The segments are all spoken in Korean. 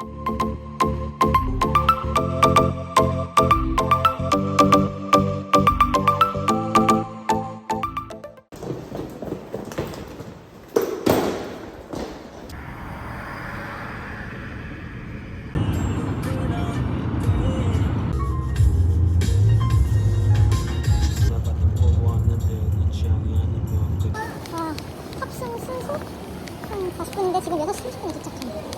아, 아, 학생 순서? 한 5분인데 지금 6시 30분에 도착해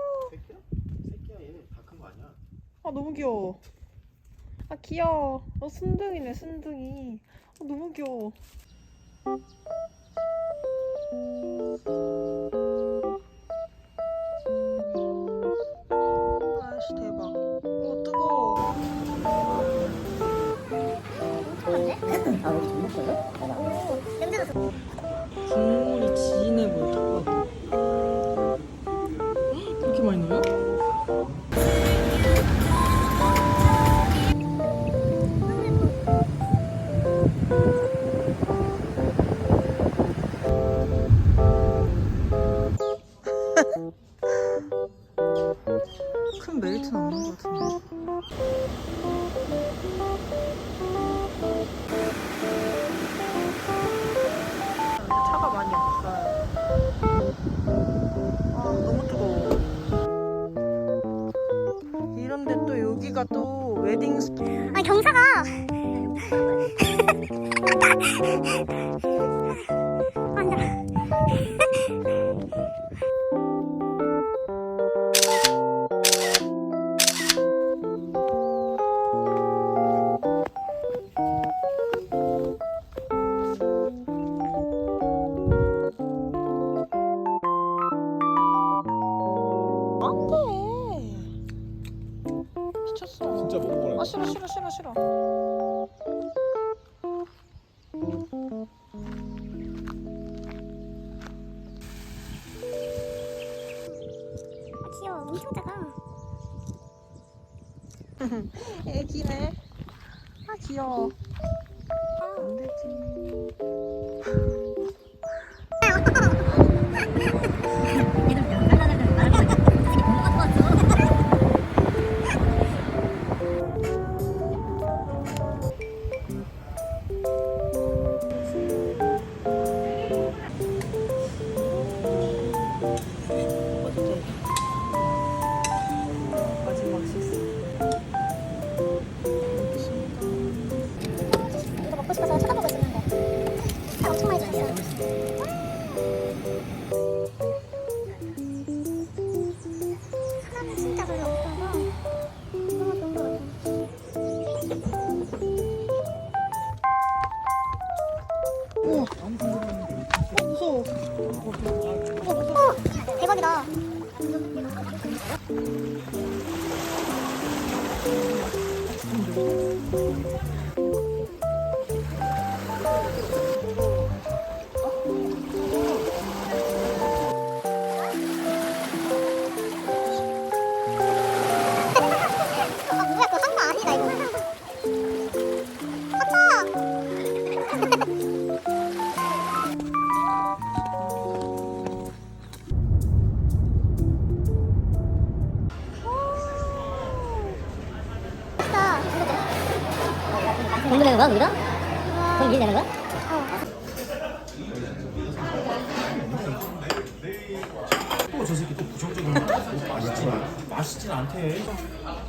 너무 귀여워. 아 귀여워. 어 순둥이네 순둥이. 어, 너무 귀여워. 상자가. 애기네. 아 귀여워. 돈 내는 거야, 우리가? 돈 내는 거야? 또 저 새끼 또 부정적인 거 맛있지 맛있진 않대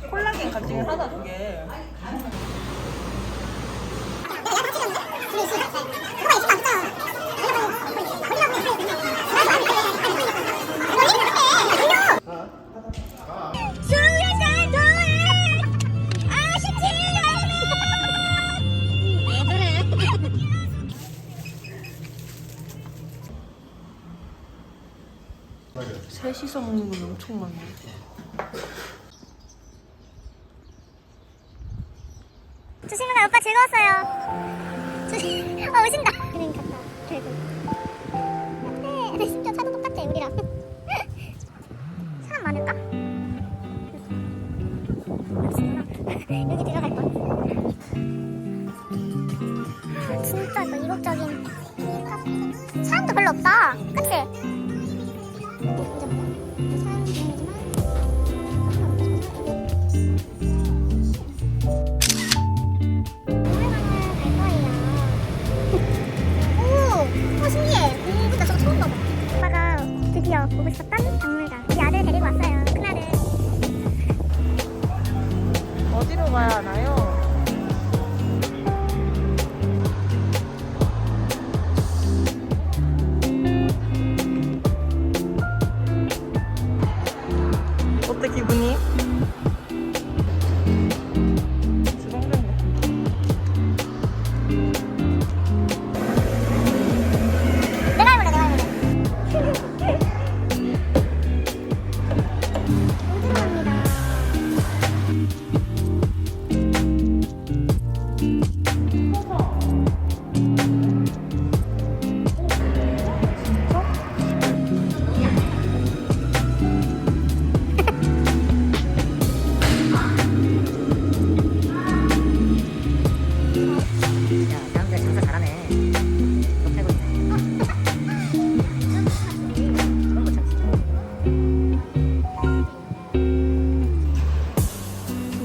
콜라겐 같이 하나 두 개. 셋이서 먹는 건 엄청 많네. 조심해가 오빠 즐거웠어요. 조심. 어 오신다. 그냥 갔다. 그래도. 네, 심지어 차도 똑같아 우리랑. 사람 많을까? 여기 들어갈 거. 진짜 이거 이국적인 보고 싶었던 박물관. 우리 아들 데리고 왔어요. 큰아들. 어디로 가야 하나요?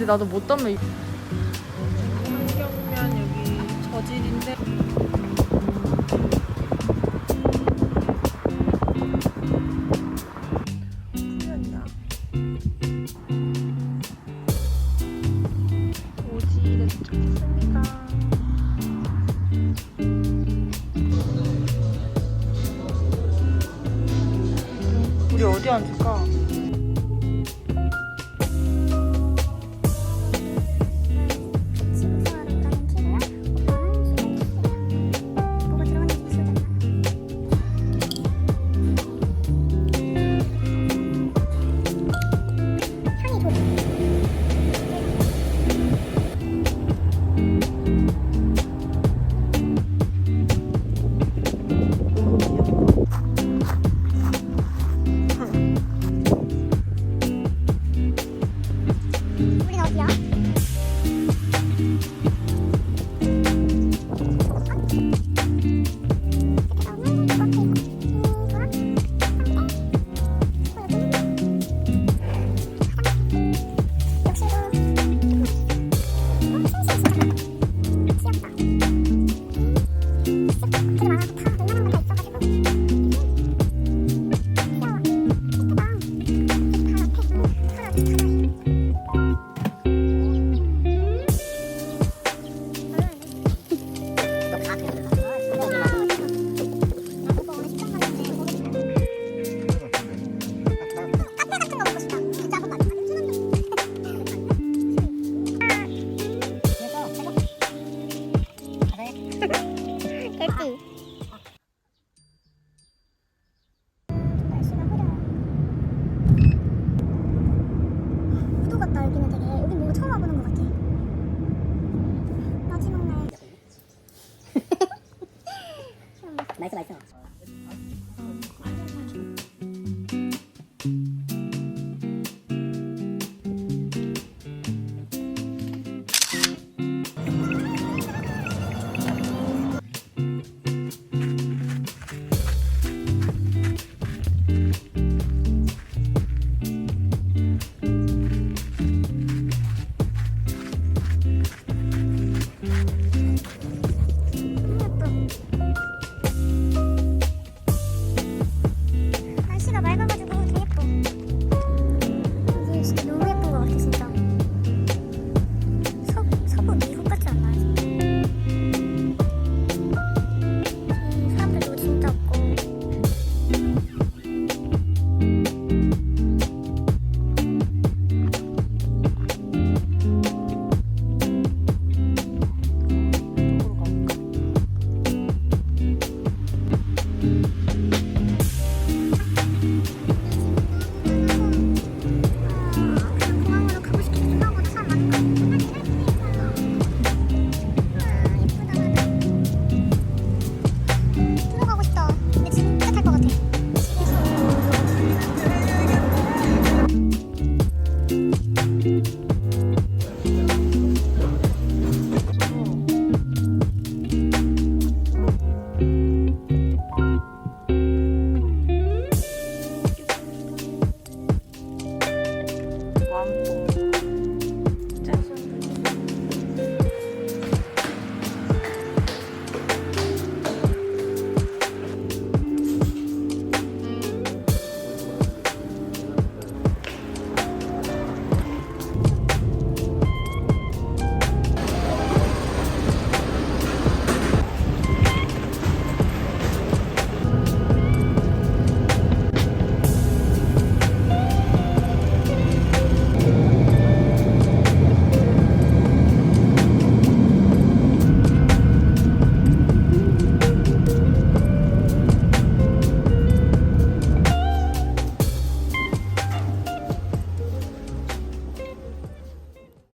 나도 못 담면 환경면 여기 저질인데. 우리 어디 앉을까?